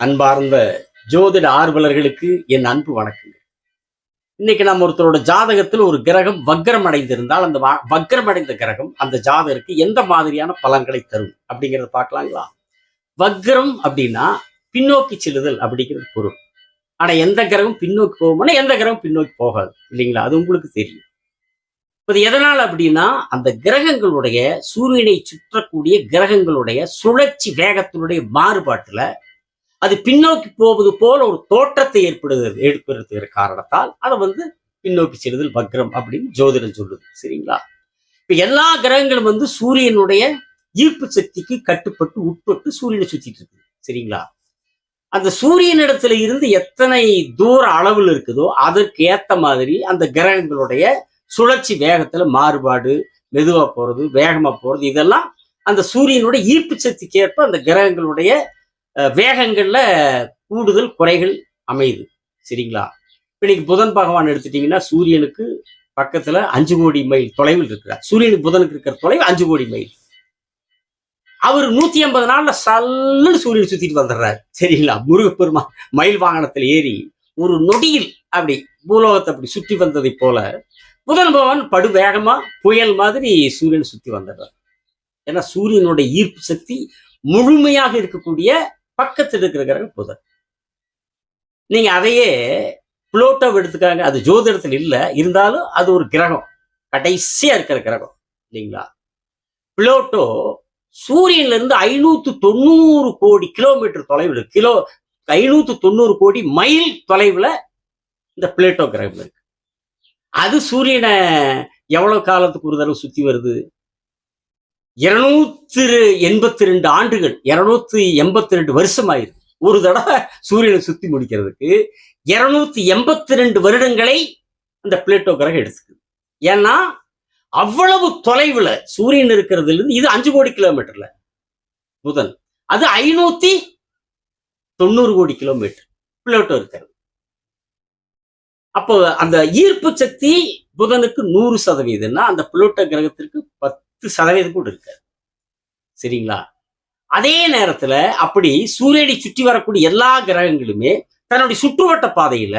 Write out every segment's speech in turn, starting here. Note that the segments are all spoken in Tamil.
அன்பார்ந்த ஜோதிட ஆர்வலர்களுக்கு என் அன்பு வணக்கங்கள். இன்னைக்கு நம்ம ஒருத்தரோட ஜாதகத்தில் ஒரு கிரகம் வக்ரம் அடைந்திருந்தால் அந்த வ- வக்ரம் அடைந்த கிரகம் அந்த ஜாதகருக்கு எந்த மாதிரியான பலன்களை தரும் அப்படிங்கிறத பார்க்கலாங்களா? வக்ரம் அப்படின்னா பின்னோக்கி செல்லுதல் அப்படிங்கிறது பொருள். ஆனா எந்த கிரகம் பின்னோக்கி போகும்னா எந்த கிரகம் பின்னோக்கி போகாது இல்லைங்களா? அது உங்களுக்கு தெரியும். இப்போ இது எதனால் அப்படின்னா அந்த கிரகங்களுடைய சூரியனை சுற்றக்கூடிய கிரகங்களுடைய சுழற்சி வேகத்தினுடைய மாறுபாட்டுல அது பின்னோக்கி போவது போல ஒரு தோற்றத்தை ஏற்படுகிறது ஏற்படுத்துகிற காரணத்தால் அதை வந்து பின்னோக்கி செல்லுதல் வக்ரம் அப்படின்னு ஜோதிடம் சொல்லுது சரிங்களா? இப்ப எல்லா கிரகங்களும் வந்து சூரியனுடைய ஈர்ப்பு சக்திக்கு கட்டுப்பட்டு உட்பட்டு சூரியனை சுத்திட்டு இருக்குது சரிங்களா? அந்த சூரியனிடத்துல இருந்து எத்தனை தூர அளவில் இருக்குதோ அதற்கு ஏத்த மாதிரி அந்த கிரகங்களுடைய சுழற்சி வேகத்துல மாறுபாடு மெதுவா போறது வேகமா போறது இதெல்லாம் அந்த சூரியனுடைய ஈர்ப்பு சக்திக்கு ஏற்ப அந்த கிரகங்களுடைய வேகங்கள்ல கூடுதல் குறைகள் அமையுது. சரிங்களா? இப்போ இன்னைக்கு புதன் பகவான் எடுத்துட்டீங்கன்னா சூரியனுக்கு பக்கத்துல அஞ்சு கோடி மைல் தொலைவில் இருக்கிறார். சூரியனுக்கு புதனுக்கு இருக்கிற தொலைவு அஞ்சு கோடி மைல். அவர் நூத்தி ஐம்பது நாள்ல சல்லுன்னு சூரியன் சுத்திட்டு வந்துடுறாரு சரிங்களா? முருகப்பெருமா மயில் வாகனத்தில் ஏறி ஒரு நொடியில் அப்படி பூலோகத்தை அப்படி சுற்றி வந்ததை போல புதன் பகவான் படு வேகமாக புயல் மாதிரி சூரியன் சுத்தி வந்துடுறார் ஏன்னா சூரியனுடைய ஈர்ப்பு சக்தி முழுமையாக இருக்கக்கூடிய பக்கத்தில் இருக்கிற கிரகம் புதன் நீங்க அதையே புளோட்டோ எடுத்துக்காங்க. அது ஜோதிடத்தில் இல்லை. இருந்தாலும் அது ஒரு கிரகம். கடைசியா இருக்கிற கிரகம். இல்லைங்களா? புளோட்டோ சூரியன்ல இருந்து ஐநூத்து தொண்ணூறு கோடி கிலோமீட்டர் தொலைவில் கிலோ ஐநூற்று தொண்ணூறு கோடி மைல் தொலைவில் இந்த பிளேட்டோ கிரகம் இருக்கு. அது சூரியனை எவ்வளவு காலத்துக்கு ஒரு தடவை சுத்தி வருது? இருநூத்தி எண்பத்தி ரெண்டு ஆண்டுகள் இருநூத்தி எண்பத்தி ரெண்டு வருஷம் ஆயிருக்கு ஒரு தடவை சூரியனை சுத்தி முடிக்கிறதுக்கு இருநூத்தி எண்பத்தி ரெண்டு வருடங்களை அந்த பிளேட்டோ கிரகம் எடுத்துக்குது. ஏன்னா அவ்வளவு தொலைவுல சூரியன் இருக்கிறதுல இருந்து இது அஞ்சு கோடி கிலோமீட்டர்ல புதன் அது ஐநூத்தி தொண்ணூறு கோடி கிலோமீட்டர் பிளேட்டோ இருக்கிறது. அப்போ அந்த ஈர்ப்பு சக்தி புதனுக்கு நூறு சதவீதம்னா அந்த புளோட்டோ கிரகத்திற்கு பத்து சதவீதம் கூட இருக்காது. சரிங்களா? அதே நேரத்துல அப்படி சூரியனை சுற்றி வரக்கூடிய எல்லா கிரகங்களுமே தன்னுடைய சுற்றுவட்ட பாதையில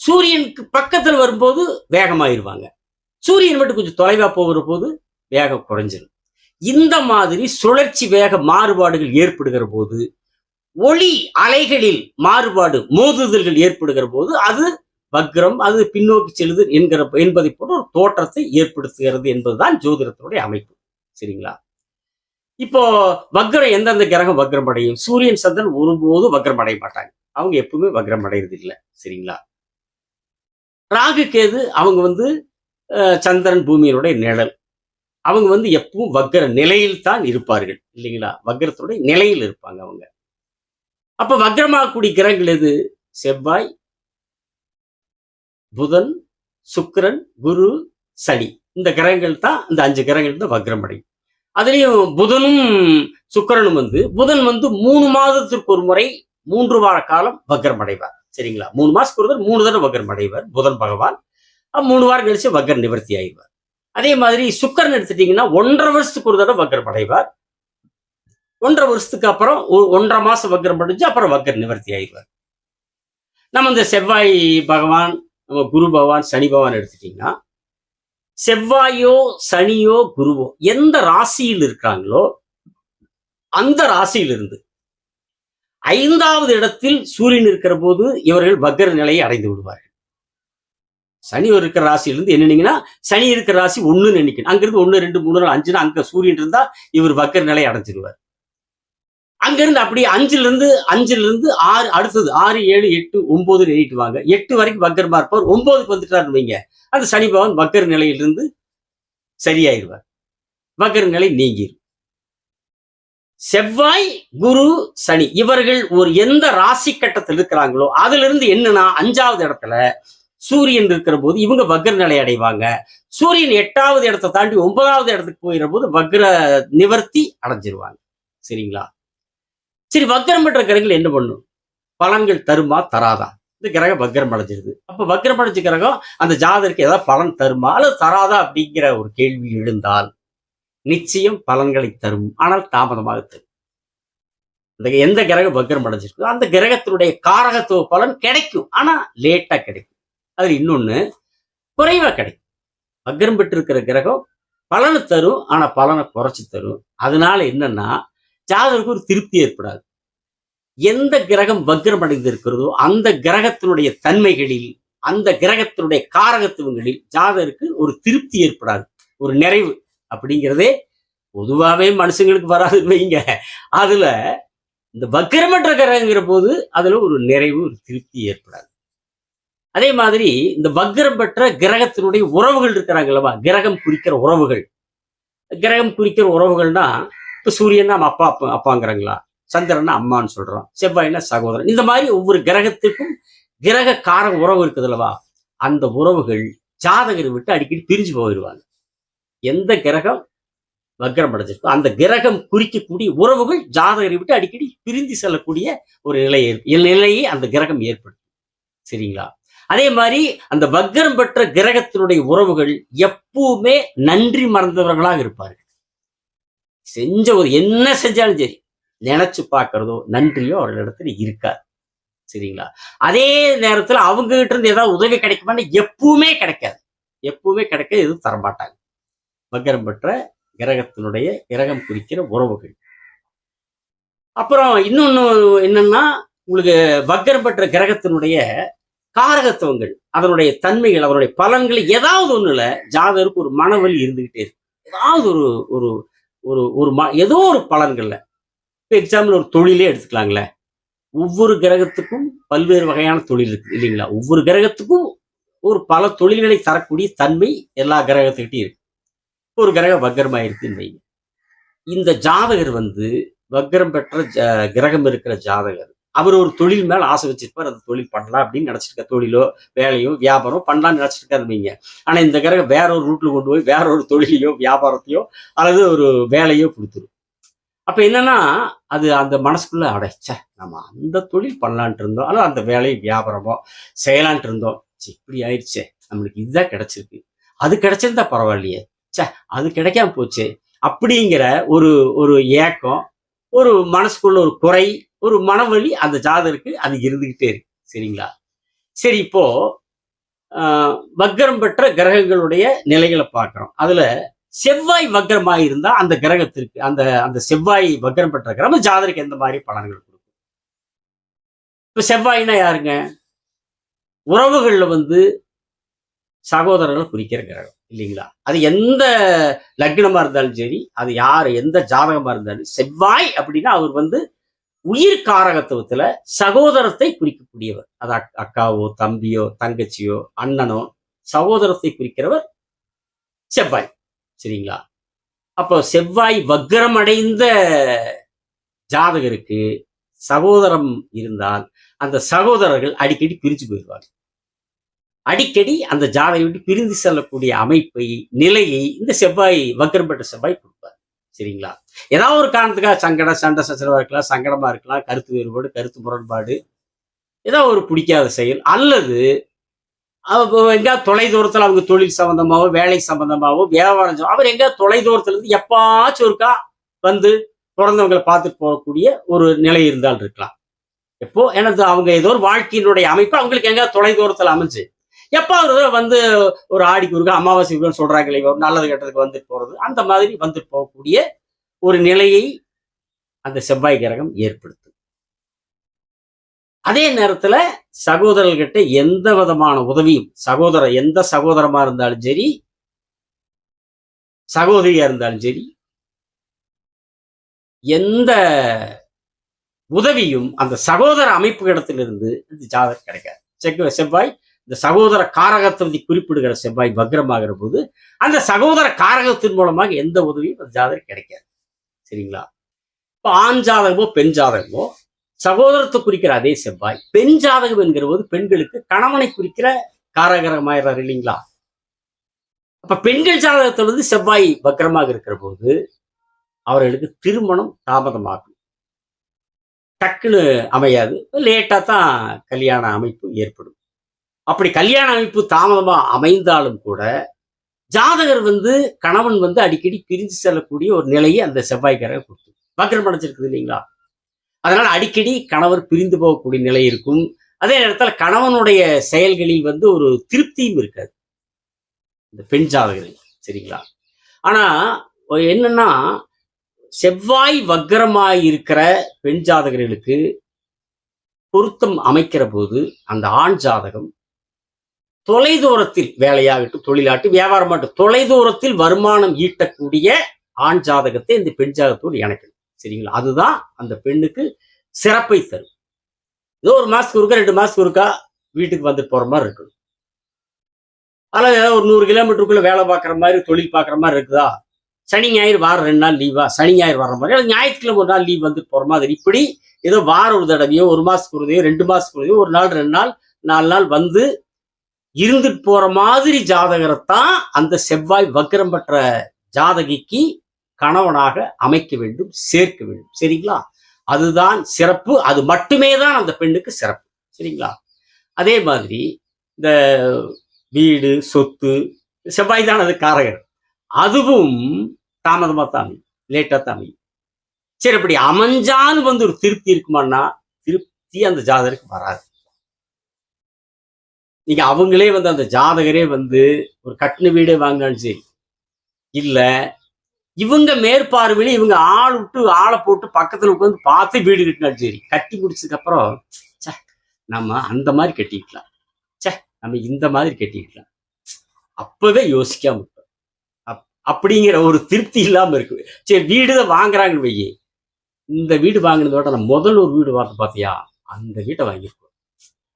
சூரியனுக்கு பக்கத்தில் வரும்போது வேகமாயிருவாங்க. சூரியன் மட்டும் கொஞ்சம் தொலைவா போகிற போது வேகம் குறைஞ்சிரும். இந்த மாதிரி சுழற்சி வேக மாறுபாடுகள் ஏற்படுகிற போது ஒளி அலைகளில் மாறுபாடு மோதுதல்கள் ஏற்படுகிற போது அது வக்ரம் அது பின்னோக்கி செல்லுது என்கிற என்பதை போல ஒரு தோற்றத்தை ஏற்படுத்துகிறது என்பதுதான் ஜோதிடத்தினுடைய அமைப்பு. சரிங்களா? இப்போ வக்ரம் எந்தெந்த கிரகம் வக்ரம் அடையும் சூரியன் சந்திரன் ஒருபோதும் வக்ரம் அடைய மாட்டாங்க. அவங்க எப்பவுமே வக்ரம் அடையிறது இல்லை. சரிங்களா? ராகு கேது அவங்க வந்து அஹ், சந்திரன் பூமியினுடைய நிழல். அவங்க வந்து எப்பவும் வக்ர நிலையில் தான் இருப்பார்கள். இல்லைங்களா? வக்ரத்துடைய நிலையில் இருப்பாங்க அவங்க. அப்ப வக்ரமாகக்கூடிய கிரகங்கள் எது? செவ்வாய் புதன் சுக்கிரன் குரு சனி. இந்த கிரகங்கள் தான் இந்த அஞ்சு கிரகங்கள் தான் வக்ரம் அடையும். அதுலேயும் புதனும் சுக்கரனும் வந்து புதன் வந்து மூணு மாதத்திற்கு ஒரு முறை மூன்று வார காலம் வக்ரம் அடைவார். சரிங்களா? மூணு மாசத்துக்கு ஒரு தடவை மூணு தடவை வக்ரம் அடைவார் புதன் பகவான். மூணு வாரம் கழிச்சு வக்ர நிவர்த்தி ஆயிடுவார். அதே மாதிரி சுக்கரன் எடுத்துட்டீங்கன்னா ஒன்றரை வருஷத்துக்கு ஒரு தடவை வக்ரம் அடைவார். ஒன்றரை வருஷத்துக்கு அப்புறம் ஒ- ஒன்றரை மாசம் வக்ரம் அடைஞ்சு அப்புறம் வக்ர நிவர்த்தி ஆயிடுவார். நம்ம இந்த செவ்வாய் பகவான் நம்ம குரு பகவான் சனி பகவான் எடுத்துட்டீங்கன்னா செவ்வாயோ சனியோ குருவோ எந்த ராசியில் இருக்கிறாங்களோ அந்த ராசியிலிருந்து ஐந்தாவது இடத்தில் சூரியன் இருக்கிற போது இவர்கள் வக்ர நிலையை அடைந்து விடுவார்கள். சனி இருக்கிற ராசியிலிருந்து என்னன்னீங்கன்னா சனி இருக்கிற ராசி ஒன்றுன்னு நினைக்கணும். அங்கிருந்து ஒண்ணு ரெண்டு மூணு நாள் அஞ்சுனா அங்க சூரியன் இருந்தா இவர் வக்ர நிலையை அடைஞ்சிருவார். அங்கிருந்து அப்படியே அஞ்சுல இருந்து அஞ்சுல இருந்து ஆறு அடுத்தது ஆறு ஏழு எட்டு ஒன்பது எண்ணிட்டு வாங்க எட்டு வரைக்கும் வக்கரமா இருப்பார். ஒன்பதுக்கு வந்துட்டாருன்னு வைங்க. அந்த சனி பகவான் வக்கர நிலையிலிருந்து சரியாயிருவார். வக்கர நிலை நீங்கிரு செவ்வாய் குரு சனி இவர்கள் ஒரு எந்த ராசி கட்டத்தில் இருக்கிறாங்களோ அதுல இருந்து என்னன்னா அஞ்சாவது இடத்துல சூரியன் இருக்கிற போது இவங்க வக்ர நிலை அடைவாங்க. சூரியன் எட்டாவது இடத்தை தாண்டி ஒன்பதாவது இடத்துக்கு போயிடுற போது வக்ர நிவர்த்தி அடைஞ்சிருவாங்க. சரிங்களா? சரி வக்ரம் பண்ற கிரகங்கள் என்ன பண்ணும்? பலன்கள் தருமா? தராதா? இந்த கிரகம் வக்ரம் அடைஞ்சிருது. அப்போ வக்ரம் அடைஞ்ச கிரகம் அந்த ஜாதருக்கு ஏதாவது பலன் தருமா? அல்லது தராதா அப்படிங்கிற ஒரு கேள்வி எழுந்தால் நிச்சயம் பலன்களை தரும். ஆனால் தாமதமாக தரும். அந்த எந்த கிரகம் வக்ரம் அடைஞ்சிருக்கோ அந்த கிரகத்தினுடைய காரகத்துவ பலன் கிடைக்கும். ஆனா லேட்டா கிடைக்கும். அதில் இன்னொன்னு குறைவா கிடைக்கும். வக்ரம் பெற்றிருக்கிற கிரகம் பலனை தரும் ஆனா பலனை குறைச்சு தரும். அதனால என்னன்னா ஜாதகருக்கு ஒரு திருப்தி ஏற்படாது. எந்த கிரகம் வக்ரம் அடைந்திருக்கிறதோ அந்த கிரகத்தினுடைய தன்மைகளில் அந்த கிரகத்தினுடைய காரகத்துவங்களில் ஜாதகருக்கு ஒரு திருப்தி ஏற்படாது. ஒரு நிறைவு அப்படிங்கிறதே பொதுவாகவே மனுஷங்களுக்கு வராதுன்னு வைங்க. அதுல இந்த வக்கிரமற்ற கிரகங்கிற போது அதுல ஒரு நிறைவு ஒரு திருப்தி ஏற்படாது. அதே மாதிரி இந்த வக்கிரம் பெற்ற கிரகத்தினுடைய உறவுகள் இருக்கிறாங்களவா கிரகம் குறிக்கிற உறவுகள். கிரகம் குறிக்கிற உறவுகள்னா இப்ப சூரியன் நம்ம அப்பா அப்பா அப்பாங்கிறாங்களா? சந்திரன்னா அம்மான்னு சொல்கிறோம் செவ்வாய்னா சகோதரன். இந்த மாதிரி ஒவ்வொரு கிரகத்துக்கும் கிரக கார உறவு இருக்குதுல்லவா அந்த உறவுகள் ஜாதகரை விட்டு அடிக்கடி பிரிஞ்சு போயிடுவாங்க. எந்த கிரகம் வக்ரம் அடைஞ்சிருக்கோ அந்த கிரகம் குறிக்கக்கூடிய உறவுகள் ஜாதகரை விட்டு அடிக்கடி பிரிந்து செல்லக்கூடிய ஒரு நிலை நிலையை அந்த கிரகம் ஏற்படுத்தும். சரிங்களா? அதே மாதிரி அந்த வக்ரம் பெற்ற கிரகத்தினுடைய உறவுகள் எப்பவுமே நன்றி மறந்தவர்களாக இருப்பார்கள். செஞ்ச ஒரு என்ன செஞ்சாலும் சரி நினைச்சு பார்க்கறதோ நன்றியோ அவர்களிடத்துல இருக்காது. சரிங்களா? அதே நேரத்துல அவங்க கிட்ட இருந்து ஏதாவது உதவி கிடைக்குமான்னு எப்பவுமே கிடைக்காது. எப்பவுமே கிடைக்க எதுவும் தரமாட்டாங்க. வக்ரம் பெற்ற கிரகத்தினுடைய கிரகம் குறிக்கிற உறவுகள். அப்புறம் இன்னொன்னு என்னன்னா உங்களுக்கு வக்கரம் பெற்ற கிரகத்தினுடைய காரகத்துவங்கள் அதனுடைய தன்மைகள் அதனுடைய பலன்கள் ஏதாவது ஒண்ணுல ஜாதகருக்கு ஒரு மனவலி இருந்துகிட்டே இருக்கு ஏதாவது ஒரு ஒரு ஒரு ஒரு ம ஏதோ ஒரு பலன்கள்ல. இப்போ எக்ஸாம்பிள் ஒரு தொழிலே எடுத்துக்கலாங்களே. ஒவ்வொரு கிரகத்துக்கும் பல்வேறு வகையான தொழில் இருக்கு இல்லைங்களா? ஒவ்வொரு கிரகத்துக்கும் ஒரு பல தொழில்களை தரக்கூடிய தன்மை எல்லா கிரகத்துக்கிட்டையும் இருக்கு. ஒரு கிரகம் வக்ரமா இருக்குன்னு வைங்க. இந்த ஜாதகர் வந்து வக்கரம் பெற்ற ஜ- கிரகம் இருக்கிற ஜாதகர் அவர் ஒரு தொழில் மேல ஆசை வச்சிருப்பார். அந்த தொழில் பண்ணலாம் அப்படின்னு நினைச்சிருக்க தொழிலோ வேலையோ வியாபாரம் பண்ணலாம்னு நினைச்சிருக்காரு வைங்க ஆனா இந்த கிரகம் வேற ஒரு ரூட்ல கொண்டு போய் வேற ஒரு தொழிலையோ வியாபாரத்தையோ அல்லது ஒரு வேலையோ கொடுத்துரும். அப்ப என்னன்னா அது அந்த மனசுக்குள்ள அடைச்ச நம்ம அந்த தொழில் பண்ணலான்ட்டு இருந்தோம். அல்லது அந்த வேலையை வியாபாரமோ செய்யலான்ட்டு இருந்தோம். ச்சே, இப்படி ஆயிடுச்சே. நம்மளுக்கு இதுதான் கிடைச்சிருக்கு. அது கிடைச்சிருந்தா பரவாயில்லையே. ச்சே அது கிடைக்காம போச்சு. அப்படிங்கிற ஒரு ஒரு ஏக்கம் ஒரு மனசுக்குள்ள ஒரு குறை ஒரு மனவலி அந்த ஜாதகருக்கு அது இருந்துகிட்டே இருக்கு. சரிங்களா? சரி இப்போ ஆஹ், பெற்ற கிரகங்களுடைய நிலைகளை பார்க்குறோம். அதுல செவ்வாய் வக்கரமாக இருந்தா அந்த கிரகத்திற்கு அந்த அந்த செவ்வாய் வக்கரம் பெற்ற கிரகம் ஜாதகருக்கு எந்த மாதிரி பலன்கள் கொடுக்கும்? இப்ப செவ்வாய்னா யாருங்க? உறவுகள்ல வந்து சகோதரர்களை குறிக்கிற கிரகம் இல்லைங்களா? அது எந்த லக்னமா இருந்தாலும் சரி அது யார் எந்த ஜாதகமா இருந்தாலும் செவ்வாய் அப்படின்னா அவர் வந்து உயிர் காரகத்துவத்துல சகோதரத்தை குறிக்கக்கூடியவர். அது அக்காவோ தம்பியோ தங்கச்சியோ அண்ணனோ சகோதரத்தை குறிக்கிறவர் செவ்வாய். சரிங்களா? அப்போ செவ்வாய் வக்ரம் அடைந்த ஜாதகருக்கு சகோதரம் இருந்தால் அந்த சகோதரர்கள் அடிக்கடி பிரிஞ்சு போயிடுவாங்க. அடிக்கடி அந்த ஜாதகை விட்டு பிரிந்து செல்லக்கூடிய அமைப்பை நிலையை இந்த செவ்வாய் வக்ரம் பெற்ற செவ்வாய் கொடுக்கும் சரிங்களா? ஏதாவது ஒரு காரணத்துக்காக சங்கடம் சண்டை சச்சரவா இருக்கலாம் சங்கடமா இருக்கலாம் கருத்து வேறுபாடு கருத்து முரண்பாடு ஏதாவது ஒரு பிடிக்காத செயல் அல்லது எங்கேயா எங்கேயாவது தொலை தூரத்தில் அவங்க தொழில் சம்பந்தமாகவோ வேலை சம்பந்தமாகவோ வியாபாரம் அவர் எங்கேயா தொலை இருந்து எப்பாச்சும் ஒருக்கா வந்து பிறந்தவங்களை பார்த்துட்டு போகக்கூடிய ஒரு நிலை இருந்தால் இருக்கலாம். எப்போ? எனது அவங்க ஏதோ ஒரு வாழ்க்கையினுடைய அமைப்பு அவங்களுக்கு எங்கேயா தொலை தூரத்தில் அமைஞ்சு எப்போ வந்து ஒரு ஆடிக்கு ஒருக்கா அமாவாசை ஒருக்கா சொல்றாங்களே ஒரு நல்லது கெட்டதுக்கு வந்துட்டு போறது. அந்த மாதிரி வந்துட்டு போகக்கூடிய ஒரு நிலையை அந்த செவ்வாய் கிரகம் ஏற்படுத்தும். அதே நேரத்துல சகோதரர்கிட்ட எந்த விதமான உதவியும் சகோதரர் எந்த சகோதரமா இருந்தாலும் சரி சகோதரியா இருந்தாலும் சரி எந்த உதவியும் அந்த சகோதர அமைப்பு இடத்திலிருந்து இந்த ஜாதகம் கிடைக்காது. செக் செவ்வாய் இந்த சகோதர காரகத்தை குறிப்பிடுகிற செவ்வாய் வக்ரமாகிற போது அந்த சகோதர காரகத்தின் மூலமாக எந்த உதவியும் அந்த ஜாதகம் கிடைக்காது. சரிங்களா? இப்போ ஆண் ஜாதகமோ பெண் ஜாதகமோ சகோதரத்தை குறிக்கிற அதே செவ்வாய் பெண் ஜாதகம் என்கிற போது பெண்களுக்கு கணவனை குறிக்கிற காரகரமாயிறாரு இல்லைங்களா? அப்ப பெண்கள் ஜாதகத்துல வந்து செவ்வாய் வக்ரமாக இருக்கிற போது அவர்களுக்கு திருமணம் தாமதமாகும். டக்குன்னு அமையாது. லேட்டா தான் கல்யாண அமைப்பு ஏற்படும். அப்படி கல்யாண அமைப்பு தாமதமா அமைந்தாலும் கூட ஜாதகர் வந்து கணவன் வந்து அடிக்கடி பிரிஞ்சு செல்லக்கூடிய ஒரு நிலையை அந்த செவ்வாய்க்காரர் கொடுத்து வக்ரம் அடைஞ்சிருக்குது இல்லைங்களா? அதனால அடிக்கடி கணவர் பிரிந்து போகக்கூடிய நிலை இருக்கும். அதே நேரத்தில் கணவனுடைய செயல்களில் வந்து ஒரு திருப்தியும் இருக்காது. இந்த பெண் ஜாதகர்கள் சரிங்களா? ஆனா என்னன்னா செவ்வாய் வக்கரமாய் இருக்கிற பெண் ஜாதகர்களுக்கு பொருத்தம் அமைக்கிற போது அந்த ஆண் ஜாதகம் தொலைதூரத்தில் வேலையாகட்டும் தொழிலாகட்டும் வியாபாரமாகட்டும் தொலைதூரத்தில் வருமானம் ஈட்டக்கூடிய ஆண் ஜாதகத்தை இந்த பெண் ஜாதகத்தோடு இணைக்கணும். சரிங்களா? அதுதான் அந்த பெண்ணுக்கு சிறப்பை தரும். ஏதோ ஒரு மாசத்துக்கு ஒருக்கா ரெண்டு மாசத்துக்கு ஒருக்கா வீட்டுக்கு வந்து போற மாதிரி இருக்கணும். அதில் ஏதோ ஒரு நூறு கிலோமீட்டருக்குள்ள வேலை பார்க்குற மாதிரி தொழில் பார்க்குற மாதிரி இருக்குதா? சனி ஞாயிறு வாரம் ரெண்டு நாள் லீவா சனி ஞாயிறு வர்ற மாதிரி. ஞாயிற்றுக்கிழமை ஒரு நாள் லீவ் வந்து போற மாதிரி. இப்படி ஏதோ வாரம் ஒரு தடவையோ ஒரு மாசத்துக்கு ஒரு தடவையோ ரெண்டு மாசத்துக்கு ஒரு தடவையோ ஒரு நாள் ரெண்டு நாள் நாலு நாள் வந்து இருந்துட்டு போற மாதிரி ஜாதகரைத்தான் அந்த செவ்வாய் வக்ரம் பெற்ற ஜாதகிக்கு கணவனாக அமைக்க வேண்டும் சேர்க்க வேண்டும். சரிங்களா? அதுதான் சிறப்பு. அது மட்டுமே தான் அந்த பெண்ணுக்கு சிறப்பு. சரிங்களா? அதே மாதிரி இந்த வீடு சொத்து செவ்வாய் தான் அது காரகர். அதுவும் தாமதமாக தான் அமையும். லேட்டாக தான் அமையும். சரி அப்படி அமைஞ்சாலும் வந்து ஒரு திருப்தி இருக்குமான்னா திருப்தி அந்த ஜாதகருக்கு வராது. நீங்க அவங்களே வந்து அந்த ஜாதகரே வந்து ஒரு கட்டின வீடே வாங்கினாலும் சரி இல்ல இவங்க மேற்பார்வையில இவங்க ஆள் விட்டு ஆளை போட்டு பக்கத்துல உட்காந்து பார்த்து வீடு கட்டினாலும் சரி கட்டி முடிச்சதுக்கு அப்புறம் ச்சே நம்ம அந்த மாதிரி கட்டிக்கலாம். ச்சே நம்ம இந்த மாதிரி கட்டிக்கலாம். அப்பவே யோசிக்காம இருப்பேன் அப்- அப்படிங்கிற ஒரு திருப்தி இல்லாம இருக்கு. சரி வீடு தான் வாங்குறாங்கன்னு வையே. இந்த வீடு வாங்கினதோட நான் முதல் ஒரு வீடு வார்த்தை பார்த்தியா? அந்த வீட்டை வாங்கியிருக்கோம்.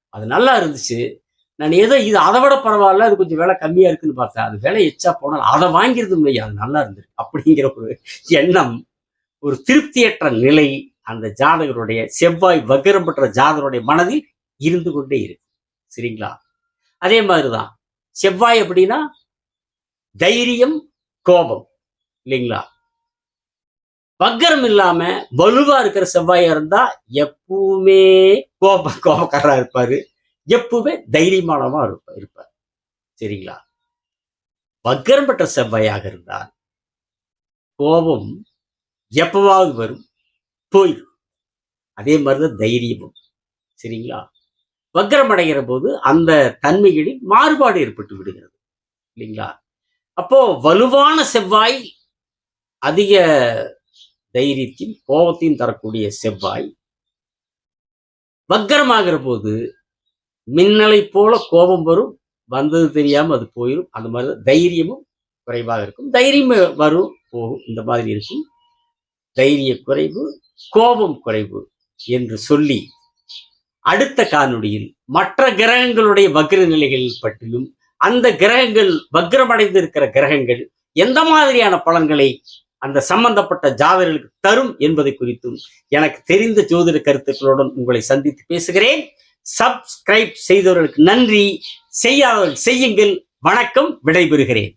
அது நல்லா இருந்துச்சு. நான் ஏதோ இது அதை விட பரவாயில்ல அது கொஞ்சம் விலை கம்மியா இருக்குன்னு பார்த்தேன். அது விலை எச்சா போனால் அதை வாங்கியிருந்தோம் இல்லையா? அது நல்லா இருந்திருக்கு. அப்படிங்கிற ஒரு எண்ணம் ஒரு திருப்தியற்ற நிலை அந்த ஜாதகருடைய செவ்வாய் வக்கரம் பெற்ற ஜாதகருடைய மனதில் இருந்து கொண்டே இருக்கு. சரிங்களா? அதே மாதிரிதான். செவ்வாய் அப்படின்னா தைரியம் கோபம். இல்லைங்களா? வக்கரம் இல்லாம வலுவா இருக்கிற செவ்வாயா இருந்தா எப்பவுமே கோப கோபக்காரா இருப்பாரு. எப்பவுமே தைரியமானவா இருப்ப இருப்பார். சரிங்களா? வக்கரம் பெற்ற செவ்வாயாக இருந்தால் கோபம் எப்பவாவது வரும். போயிடும். அதே மாதிரிதான் தைரியமும். சரிங்களா? வக்கரம் அடைகிற போது அந்த தன்மைகளில் மாறுபாடு ஏற்பட்டு விடுகிறது. இல்லைங்களா? அப்போ வலுவான செவ்வாய் அதிக தைரியத்தையும் கோபத்தையும் தரக்கூடிய செவ்வாய் வக்கரமாகிற போது மின்னலை போல கோபம் வரும் வந்தது தெரியாம அது போயிடும் அந்த மாதிரி தான் தைரியமும் குறைவாக இருக்கும். தைரியம் வரும் போகும். இந்த மாதிரி இருக்கும். தைரிய குறைவு கோபம் குறைவு என்று சொல்லி அடுத்த காணொளியில் மற்ற கிரகங்களுடைய வக்ர நிலைகள் பற்றியும் அந்த கிரகங்கள் வக்ரமடைந்து இருக்கிற கிரகங்கள் எந்த மாதிரியான பலன்களை அந்த சம்பந்தப்பட்ட ஜாதகர்களுக்கு தரும் என்பதை குறித்தும் எனக்கு தெரிந்த ஜோதிட கருத்துக்களுடன் உங்களை சந்தித்து பேசுகிறேன். சப்ஸ்கிரைப் செய்தவர்களுக்கு நன்றி. செய்யாதவர்கள் செய்யுங்கள். வணக்கம். விடைபெறுகிறேன்.